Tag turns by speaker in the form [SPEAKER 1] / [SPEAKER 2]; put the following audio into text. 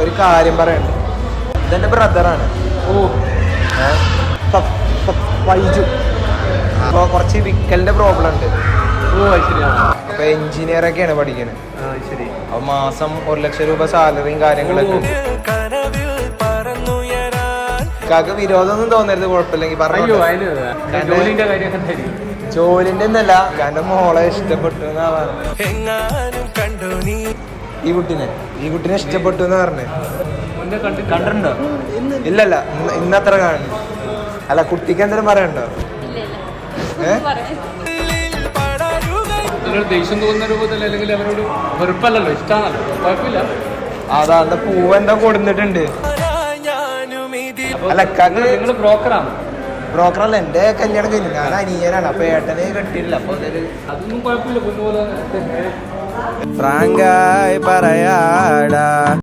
[SPEAKER 1] ഒരു കാര്യം പറയണ്ട്. ഇതെന്റെ ബ്രദറാണ്
[SPEAKER 2] ഓ.
[SPEAKER 1] വൈജു. അപ്പോൾ കുറച്ച് വിക്കലിന്റെ പ്രോബ്ലം ഉണ്ട്.
[SPEAKER 2] ഓ ശരിയാണ്
[SPEAKER 1] അപ്പൊ എഞ്ചിനീയർ ഒക്കെയാണ് പഠിക്കുന്നത്
[SPEAKER 2] ശരി.
[SPEAKER 1] അപ്പൊ മാസം ഒരു ലക്ഷം രൂപ സാലറിയും കാര്യങ്ങളൊക്കെ. ഇക്കാക്ക് വിരോധമൊന്നും തോന്നരുത് കുഴപ്പമില്ലെങ്കിൽ
[SPEAKER 2] അയ്യോ
[SPEAKER 1] പറഞ്ഞു
[SPEAKER 2] ജോലിന്റെ
[SPEAKER 1] ഒന്നല്ല കാരണം മോളെ ഇഷ്ടപ്പെട്ടു എന്നാ പറഞ്ഞത്. ഈ കുട്ടിനെ. ഈ കുട്ടിനെ ഇഷ്ടപ്പെട്ടു എന്ന് പറഞ്ഞു?
[SPEAKER 2] കണ്ടിട്ടുണ്ടോ?
[SPEAKER 1] ഇല്ലല്ല ഇന്നത്ര കാണുന്നു അല്ല കുട്ടിക്ക് എന്തെങ്കിലും പറയണ്ടോ
[SPEAKER 2] ദേഷ്യം തോന്നുന്ന രൂപത്തിൽ അല്ലെങ്കിൽ അവരോട് വെറുപ്പല്ലല്ലോ ഇഷ്ടമാണല്ലോ കുഴപ്പമില്ല.
[SPEAKER 1] അതാ എന്താ കൊടുന്നിട്ടുണ്ട്. കൊടുത്തിട്ടുണ്ട് അല്ല
[SPEAKER 2] നിങ്ങൾ ബ്രോക്കറാണ്
[SPEAKER 1] ബ്രോക്കറല്ല എന്റെ കല്യാണം കഴിഞ്ഞു. ഞാൻ അനിയനാണ് അപ്പൊ ഏട്ടനെ കെട്ടിയില്ല അപ്പൊ അതൊരു
[SPEAKER 2] അതൊന്നും കുഴപ്പമില്ല പൊന്നുപോലെ
[SPEAKER 1] ഫ്രാങ്കായി പറയാടാ.